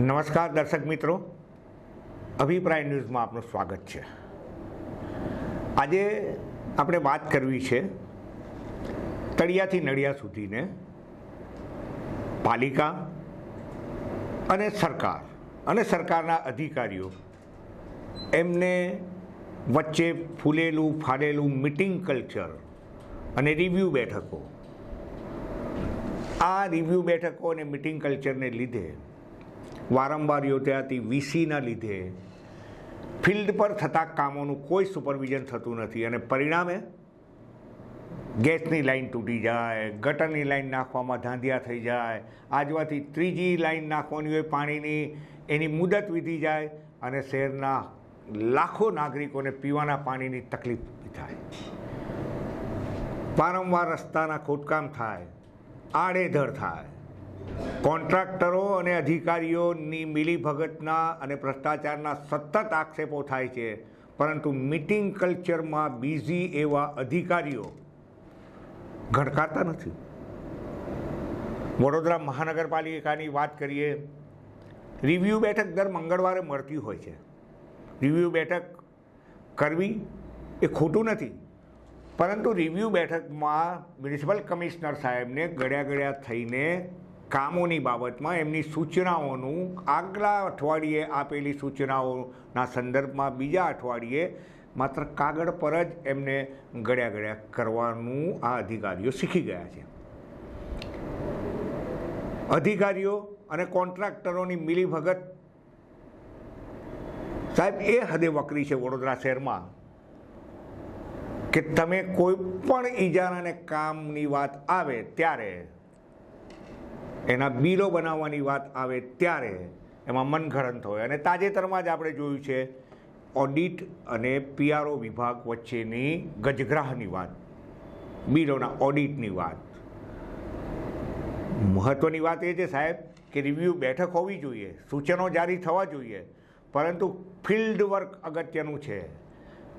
નમસ્કાર દર્શક મિત્રો. અભિપ્રાય ન્યૂઝમાં આપનું સ્વાગત છે. આજે આપણે વાત કરવી છે તળિયાથી નડિયા સુધીને પાલિકા અને સરકાર અને સરકારના અધિકારીઓ એમને વચ્ચે ફૂલેલું ફાડેલું મિટિંગ કલ્ચર અને રિવ્યૂ બેઠકો. આ રિવ્યૂ બેઠકો અને મિટિંગ કલ્ચરને લીધે વારંવાર યોજાતી વીસીના લીધે ફિલ્ડ પર થતા કામોનું કોઈ સુપરવિઝન થતું નથી અને પરિણામે ગેસની લાઈન તૂટી જાય, ગટરની લાઈન નાખવામાં ધાંધિયા થઈ જાય, આજવાથી ત્રીજી લાઈન નાખવાની હોય પાણીની, એની મુદત વીતી જાય અને શહેરના લાખો નાગરિકોને પીવાના પાણીની તકલીફ થાય. વારંવાર રસ્તાના ખોદકામ થાય, આડેધડ થાય. કોન્ટ્રાક્ટરો અને અધિકારીઓની મિલીભગતના અને ભ્રષ્ટાચારના સતત આક્ષેપો થાય છે. પરંતુ મિટિંગ કલ્ચરમાં બિઝી એવા અધિકારીઓ ઘડકાતા નથી. વડોદરા મહાનગરપાલિકાની વાત કરીએ, રિવ્યૂ બેઠક દર મંગળવારે મળતી હોય છે. રિવ્યૂ બેઠક કરવી એ ખોટું નથી. પરંતુ રિવ્યૂ બેઠકમાં મ્યુનિસિપલ કમિશનર સાહેબને ગળ્યા ગળ્યા થઈને કામોની બાબતમાં એમની સૂચનાઓનું આગલા અઠવાડિયે આપેલી સૂચનાઓના સંદર્ભમાં બીજા અઠવાડિયે માત્ર કાગળ પર જ એમને ગળ્યા ગળ્યા કરવાનું આ અધિકારીઓ શીખી ગયા છે. અધિકારીઓ અને કોન્ટ્રાક્ટરોની મિલીભગત સાહેબ, એ હદે વકરી છે વડોદરા શહેરમાં કે તમે કોઈ પણ ઈજારાને કામની વાત આવે ત્યારે એના બિલો બનાવવાની વાત આવે ત્યારે એમાં મનઘડંત હોય અને તાજેતરમાં જ આપણે જોયું છે, ઓડિટ અને પીઆરઓ વિભાગ વચ્ચેની ગજગ્રાહની વાત. બિલોના ઓડિટની વાત. મહત્ત્વની વાત એ છે સાહેબ કે રિવ્યૂ બેઠક હોવી જોઈએ, સૂચનો જારી થવા જોઈએ, પરંતુ ફિલ્ડ વર્ક અગત્યનું છે.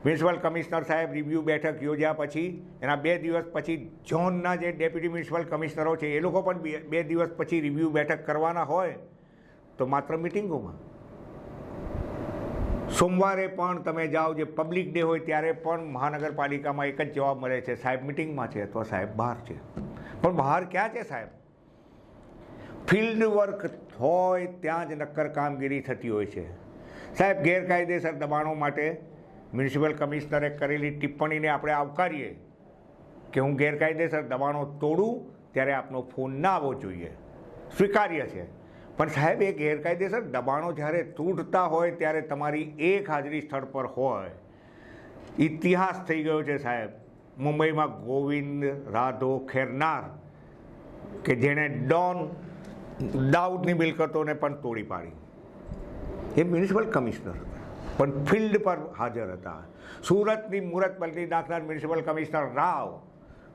મ્યુનિસિપલ કમિશનર સાહેબ રિવ્યૂ બેઠક યોજ્યા પછી, એના બે દિવસ પછી ઝોનના જે ડેપ્યુટી મ્યુનિસિપલ કમિશનરો છે, એ લોકો પણ બે- દિવસ પછી રિવ્યૂ બેઠક કરવાના હોય, તો માત્ર મિટિંગોમાં. સોમવારે પણ તમે જાઓ, જે પબ્લિક ડે હોય ત્યારે પણ મહાનગરપાલિકામાં એક જ જવાબ મળે છે, સાહેબ, મિટિંગમાં છે અથવા સાહેબ, બહાર છે. પણ બહાર ક્યાં છે સાહેબ? ફિલ્ડ વર્ક હોય ત્યાં જ નક્કર કામગીરી થતી હોય છે. સાહેબ, ગેરકાયદેસર દબાણો માટે મ્યુનિસિપલ કમિશનરે કરેલી ટિપ્પણીને આપણે આવકારીએ કે હું ગેરકાયદેસર દબાણો તોડું ત્યારે આપનો ફોન ના આવવો જોઈએ. સ્વીકાર્ય છે. પણ સાહેબ, એ ગેરકાયદેસર દબાણો જ્યારે તૂટતા હોય ત્યારે તમારી એક હાજરી સ્થળ પર હોય. ઇતિહાસ થઈ ગયો છે સાહેબ. મુંબઈમાં ગોવિંદ રાધો ખેરનાર, કે જેણે ડોન દાઉદની મિલકતોને પણ તોડી પાડી. એ મ્યુનિસિપલ કમિશનર. પણ ફિલ્ડ પર હાજર હતા. સુરતની મુહૂર્ત બદલી નાખનાર મ્યુનિસિપલ કમિશનર રાવ,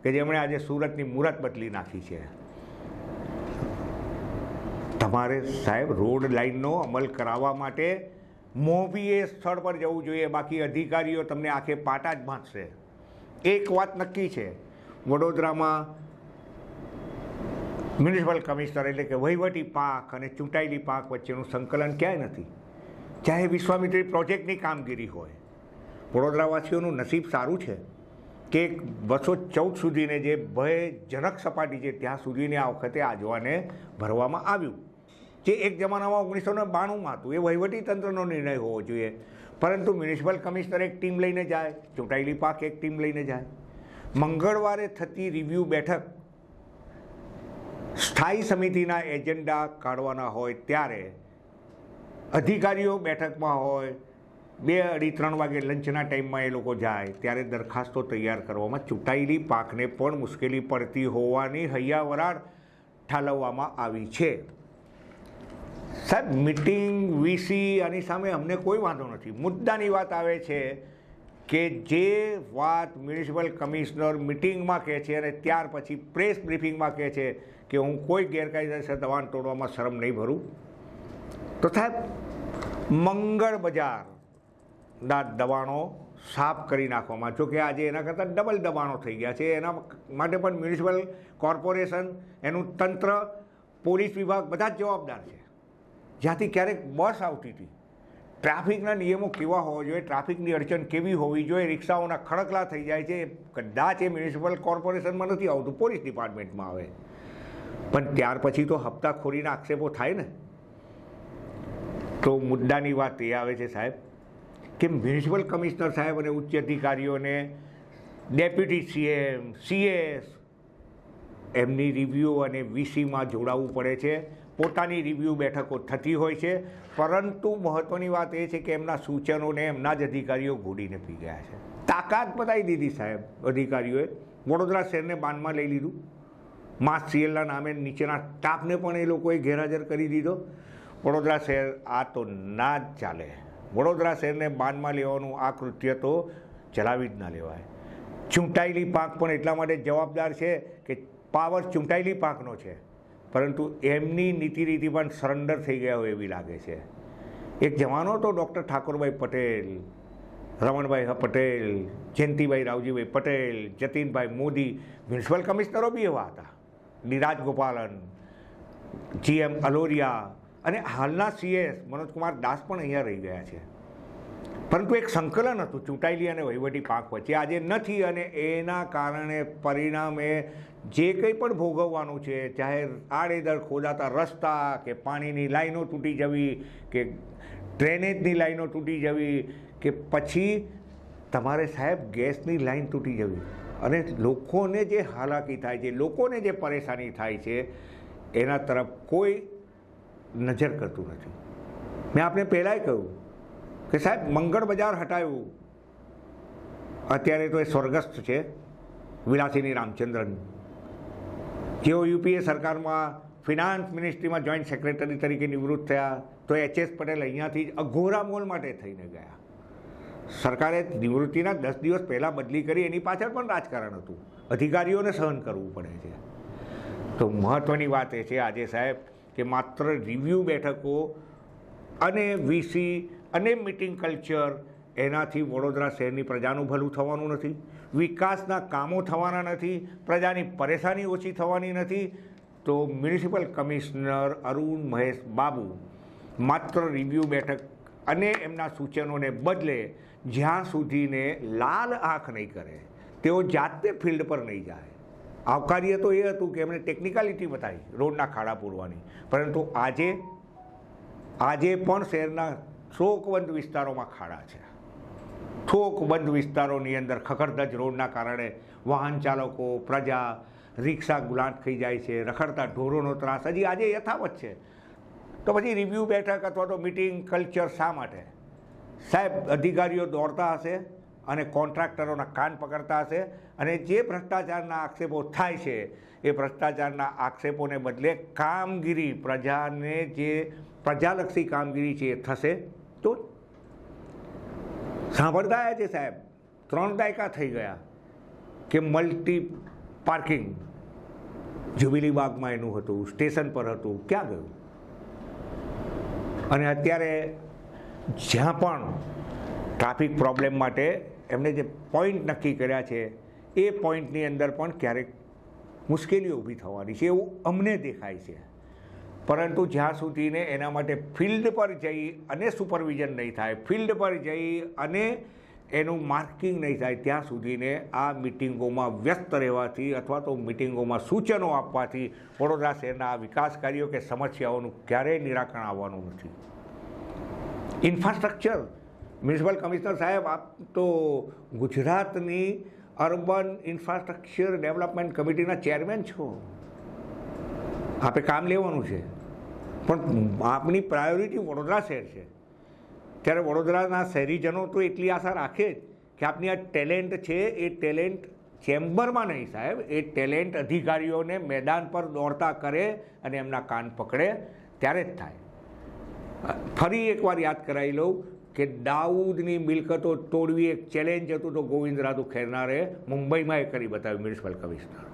કે જેમણે આજે સુરતની મુહૂર્ત બદલી નાખી છે. તમારે સાહેબ રોડ લાઇનનો અમલ કરાવવા માટે મોભીએ સ્થળ પર જવું જોઈએ. બાકી અધિકારીઓ તમને આખે પાટા જ ભાંચશે એક વાત નક્કી છે. વડોદરામાં મ્યુનિસિપલ કમિશનર એટલે કે વહીવટી પાંખ અને ચૂંટાયેલી પાંખ વચ્ચેનું સંકલન ક્યાંય નથી. ચાહે વિશ્વામિત્રી પ્રોજેક્ટની કામગીરી હોય, વડોદરાવાસીઓનું નસીબ સારું છે કે બસો ચૌદ સુધીને જે ભયજનક સપાટી છે, ત્યાં સુધીને આ વખતે આજવાને ભરવામાં આવ્યું. જે એક જમાનામાં ઓગણીસો ને બાણુંમાં હતું. એ વહીવટી તંત્રનો નિર્ણય હોવો જોઈએ. પરંતુ મ્યુનિસિપલ કમિશનર એક ટીમ લઈને જાય, ચૂંટાયેલી પાક એક ટીમ લઈને જાય. મંગળવારે થતી રિવ્યૂ બેઠક સ્થાયી સમિતિના એજન્ડા કાઢવાના હોય ત્યારે અધિકારીઓ બેઠકમાં હોય, બે અઢી ત્રણ વાગે લંચના ટાઈમમાં એ લોકો જાય, ત્યારે દરખાસ્તો તૈયાર કરવામાં ચૂંટાયેલી પાકને પણ મુશ્કેલી પડતી હોવાની હૈયાવરાળ ઠાલવવામાં આવી છે. સાહેબ, મિટિંગ, વીસી આની સામે અમને કોઈ વાંધો નથી. મુદ્દાની વાત આવે છે કે જે વાત મ્યુનિસિપલ કમિશનર મિટિંગમાં કહે છે અને ત્યાર પછી પ્રેસ બ્રીફિંગમાં કહે છે કે હું કોઈ ગેરકાયદેસર દબાણ તોડવામાં શરમ નહીં ભરું. તો સાહેબ, મંગળ બજારના દબાણો સાફ કરી નાખવામાં જોકે આજે એના કરતાં ડબલ દબાણો થઈ ગયા છે. એના માટે પણ મ્યુનિસિપલ કોર્પોરેશન, એનું તંત્ર, પોલીસ વિભાગ બધા જ જવાબદાર છે. જ્યાંથી ક્યારેક બસ આવતી હતી. ટ્રાફિકના નિયમો કેવા હોવા જોઈએ, ટ્રાફિકની અડચણ કેવી હોવી જોઈએ, રિક્ષાઓના ખડકલા થઈ જાય છે કદાચ એ મ્યુનિસિપલ કોર્પોરેશનમાં નથી આવતું, પોલીસ ડિપાર્ટમેન્ટમાં આવે. પણ ત્યાર પછી તો હપ્તાખોરીના આક્ષેપો થાય ને. તો મુદ્દાની વાત એ આવે છે સાહેબ કે મ્યુનિસિપલ કમિશનર સાહેબ અને ઉચ્ચ અધિકારીઓને ડેપ્યુટી સીએમ સીએસ એમની રિવ્યૂ અને વીસીમાં જોડાવવું પડે છે. પોતાની રિવ્યૂ બેઠકો થતી હોય છે. પરંતુ મહત્ત્વની વાત એ છે કે એમના સૂચનોને એમના જ અધિકારીઓ ઘોડીને પી ગયા છે. તાકાત બતાવી દીધી સાહેબ અધિકારીઓએ. વડોદરા શહેરને બાનમાં લઈ લીધું. માસ સીએલના નામે નીચેના સ્ટાફને પણ એ લોકોએ ગેરહાજર કરી દીધો. વડોદરા શહેર આ તો ના જ ચાલે. વડોદરા શહેરને બાનમાં લેવાનું આ કૃત્ય તો ચલાવી જ ના લેવાય. ચૂંટાયેલી પાંખ પણ એટલા માટે જવાબદાર છે કે પાવર ચૂંટાયેલી પાંખનો છે. પરંતુ એમની નીતિ રીતિ પણ સરેન્ડર થઈ ગયા હોય એવી લાગે છે. એક જવાનો હતો ડૉક્ટર ઠાકોરભાઈ પટેલ, રમણભાઈ પટેલ, જયંતિભાઈ રાવજીભાઈ પટેલ, જતીનભાઈ મોદી, મ્યુનિસિપલ કમિશનરો બી એવા હતા. નિરાજ ગોપાલન જીએમ અલોરિયા અને હાલના સીએસ મનોજકુમાર દાસ પણ અહીંયા રહી ગયા છે. પરંતુ એક સંકલન હતું, ચૂંટાયેલી અને વહીવટી પાંખ વચ્ચે. આજે નથી અને એના કારણે પરિણામે જે કંઈ પણ ભોગવવાનું છે, ચાહે આડેધડ ખોદાતા રસ્તા કે પાણીની લાઈનો તૂટી જવી, કે ડ્રેનેજની લાઈનો તૂટી જવી, કે પછી તમારે સાહેબ ગેસની લાઈન તૂટી જવી. અને લોકોને જે હાલાકી થાય છે, લોકોને જે પરેશાની થાય છે, એના તરફ કોઈ નજર કરતું નથી. મેં આપને પહેલાંય કહ્યું કે સાહેબ, મંગળ બજાર હટાવ્યું અત્યારે તો એ સ્વર્ગસ્થ છે, વિલાસિની રામચંદ્રન. જેઓ યુપીએ સરકારમાં ફિનાન્સ મિનિસ્ટ્રીમાં જોઈન્ટ સેક્રેટરી તરીકે નિવૃત્ત થયા, તો એચએસ પટેલ અહીંયાથી જ અઘોરા મોલ માટે થઈને ગયા. સરકારે નિવૃત્તિના દસ દિવસ પહેલાં બદલી કરી, એની પાછળ પણ રાજકારણ હતું. અધિકારીઓને સહન કરવું પડે છે. તો મહત્ત્વની વાત એ છે આજે સાહેબ કે માત્ર રિવ્યૂ બેઠકો અને વીસી અને મિટિંગ કલ્ચર એનાથી વડોદરા શહેરની પ્રજાનું ભલું થવાનું નથી, વિકાસના કામો થવાના નથી, પ્રજાની પરેશાની ઓછી થવાની નથી, તો મ્યુનિસિપલ કમિશનર અરુણ મહેશ બાબુ માત્ર રિવ્યૂ બેઠક અને એમના સૂચનોને બદલે જ્યાં સુધીને લાલ આંખ નહીં કરે, તેઓ જાતે ફિલ્ડ પર નહીં જાય. આવકાર્ય તો એ હતું કે એમણે ટેકનિકાલિટી બતાવી, રોડના ખાડા પૂરવાની. પરંતુ આજે આજે પણ શહેરના શોકબંધ વિસ્તારોમાં ખાડા છે. થોકબંધ વિસ્તારોની અંદર ખખડધજ રોડના કારણે વાહન ચાલકો, પ્રજા, રિક્ષા ગુલાંટ થઈ જાય છે, રખડતા ઢોરોનો ત્રાસ. હજી આજે યથાવત છે. તો પછી રિવ્યૂ બેઠક અથવા તો મિટિંગ કલ્ચર શા માટે? સાહેબ, અધિકારીઓ દોડતા હશે? અને કોન્ટ્રાક્ટરોના કાન પકડતા હશે અને જે ભ્રષ્ટાચારના આક્ષેપો થાય છે, એ ભ્રષ્ટાચારના આક્ષેપોને બદલે કામગીરી, પ્રજાને જે પ્રજાલક્ષી કામગીરી છે, એ થશે તો. સાંભળતા છે સાહેબ, ત્રણ દાયકા થઈ ગયા કે મલ્ટી પાર્કિંગ જુબિલી બાગમાં એનું હતું, સ્ટેશન પર હતું, ક્યાં ગયું અને અત્યારે જ્યાં પણ ટ્રાફિક પ્રોબ્લેમ માટે એમણે જે પોઈન્ટ નક્કી કર્યા છે, એ પોઈન્ટની અંદર પણ ક્યારેક મુશ્કેલીઓ ઊભી થવાની છે, એવું અમને દેખાય છે. પરંતુ જ્યાં સુધીને એના માટે ફિલ્ડ પર જઈ અને સુપરવિઝન નહીં થાય ફિલ્ડ પર જઈ અને એનું માર્કિંગ નહીં થાય, ત્યાં સુધીને આ મિટિંગોમાં વ્યસ્ત રહેવાથી અથવા તો મિટિંગોમાં સૂચનો આપવાથી વડોદરા શહેરના આ વિકાસ કાર્યો કે સમસ્યાઓનું ક્યારેય નિરાકરણ આવવાનું નથી. ઇન્ફ્રાસ્ટ્રક્ચર મ્યુનિસિપલ કમિશનર સાહેબ, આપ તો ગુજરાતની અર્બન ઇન્ફ્રાસ્ટ્રક્ચર ડેવલપમેન્ટ કમિટીના ચેરમેન છો. આપે કામ લેવાનું છે. પણ આપની પ્રાયોરિટી વડોદરા શહેર છે. ત્યારે વડોદરાના શહેરીજનો તો એટલી આશા રાખે જ કે આપની આ ટેલેન્ટ છે, એ ટેલેન્ટ ચેમ્બરમાં નહીં સાહેબ, એ ટેલેન્ટ અધિકારીઓને મેદાન પર દોડતા કરે અને એમના કાન પકડે, ત્યારે જ થાય. ફરી એકવાર યાદ કરાવી લઉં કે દાઉદની મિલકતો તોડવી એક ચેલેન્જ હતું તો ગોવિંદ રાધુ ખેરનારે મુંબઈમાં એ કરી બતાવ્યું, મ્યુનિસિપલ કમિશનર.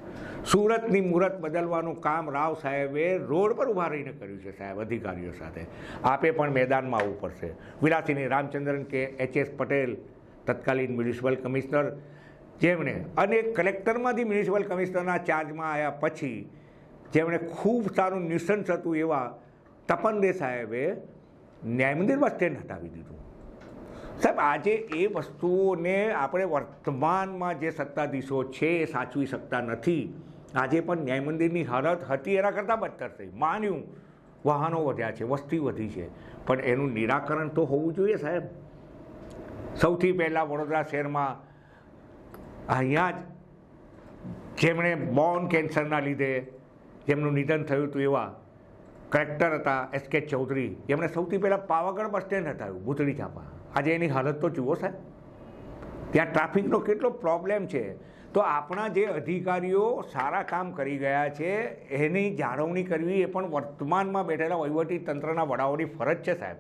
સુરતની મુહૂર્ત બદલવાનું કામ રાવ સાહેબે રોડ પર ઊભા રહીને કર્યું છે સાહેબ, અધિકારીઓ સાથે. આપે પણ મેદાનમાં આવવું પડશે. વિલાસીની રામચંદ્રન કે એચએસ પટેલ, તત્કાલીન મ્યુનિસિપલ કમિશનર, જેમણે અને કલેક્ટરમાંથી મ્યુનિસિપલ કમિશનરના ચાર્જમાં આવ્યા પછી જેમણે ખૂબ સારું ન્યુસન્સ હતું એવા તપન દે સાહેબે ન્યાય મંદિર બસ સ્ટેન્ડ હટાવી દીધું. સાહેબ, આજે એ વસ્તુઓને આપણે વર્તમાનમાં જે સત્તાધીશો છે એ સાચવી શકતા નથી. આજે પણ ન્યાય મંદિરની હાલત હતી, એના કરતાં બદતર થઈ. માન્યું, વાહનો વધ્યા છે, વસ્તી વધી છે. પણ એનું નિરાકરણ તો હોવું જોઈએ સાહેબ. સૌથી પહેલાં વડોદરા શહેરમાં અહીંયા જ જેમણે બોન કેન્સરના લીધે જેમનું નિધન થયું હતું એવા કલેક્ટર હતા એસ કે ચૌધરી. એમણે સૌથી પહેલાં પાવાગઢ બસ સ્ટેન્ડ હટાવ્યું, ભૂતળી ચાપા આજે એની હાલત તો જુઓ સાહેબ. ત્યાં ટ્રાફિકનો કેટલો પ્રોબ્લેમ છે. તો આપણા જે અધિકારીઓ સારા કામ કરી ગયા છે, એની જાળવણી કરવી એ પણ વર્તમાનમાં બેઠેલા વહીવટી તંત્રના વડાઓની ફરજ છે સાહેબ.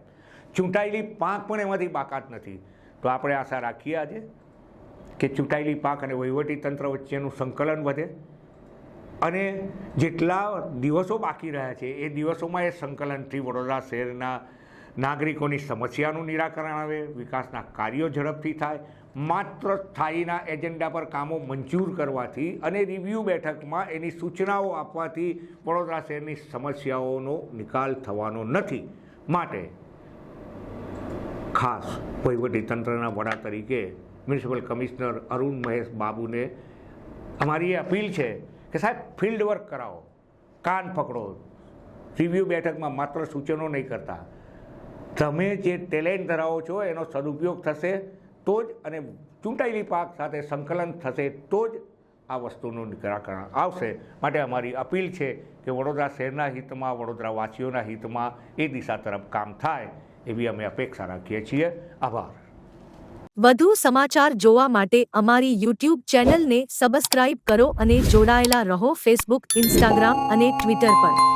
ચૂંટાયેલી પાંખ પણ એમાંથી બાકાત નથી. તો આપણે આશા રાખીએ આજે કે ચૂંટાયેલી પાંખ અને વહીવટી તંત્ર વચ્ચેનું સંકલન વધે અને જેટલા દિવસો બાકી રહ્યા છે, એ દિવસોમાં એ સંકલનથી વડોદરા શહેરના નાગરિકોની સમસ્યાનું નિરાકરણ આવે, વિકાસના કાર્યો ઝડપથી થાય. માત્ર સ્થાયીના એજન્ડા પર કામો મંજૂર કરવાથી અને રિવ્યૂ બેઠકમાં એની સૂચનાઓ આપવાથી વડોદરા શહેરની સમસ્યાઓનો નિકાલ થવાનો નથી. માટે ખાસ વહીવટીતંત્રના વડા તરીકે મ્યુનિસિપલ કમિશનર અરુણ મહેશ બાબુને અમારી એ અપીલ છે કે સાહેબ, ફિલ્ડ વર્ક કરાવો. કાન પકડો. રિવ્યૂ બેઠકમાં માત્ર સૂચનો નહીં કરતા. તમે જે ટેલેન્ટ ધરાવો છો, એનો સદુપયોગ થશે, તો જ અને ચૂંટાયેલી પાક સાથે સંકલન થશે, તો જ આ વસ્તુનું નિરાકરણ આવશે. માટે અમારી અપીલ છે કે વડોદરા શહેરના હિતમાં વડોદરા વાસીઓના હિતમાં એ દિશા તરફ કામ થાય એવી અમે અપેક્ષા રાખીએ છીએ. આભાર. વધુ સમાચાર જોવા માટે અમારી યુટ્યુબ ચેનલને સબસ્ક્રાઇબ કરો અને જોડાયેલા રહો ફેસબુક ઇન્સ્ટાગ્રામ અને ટ્વિટર પર.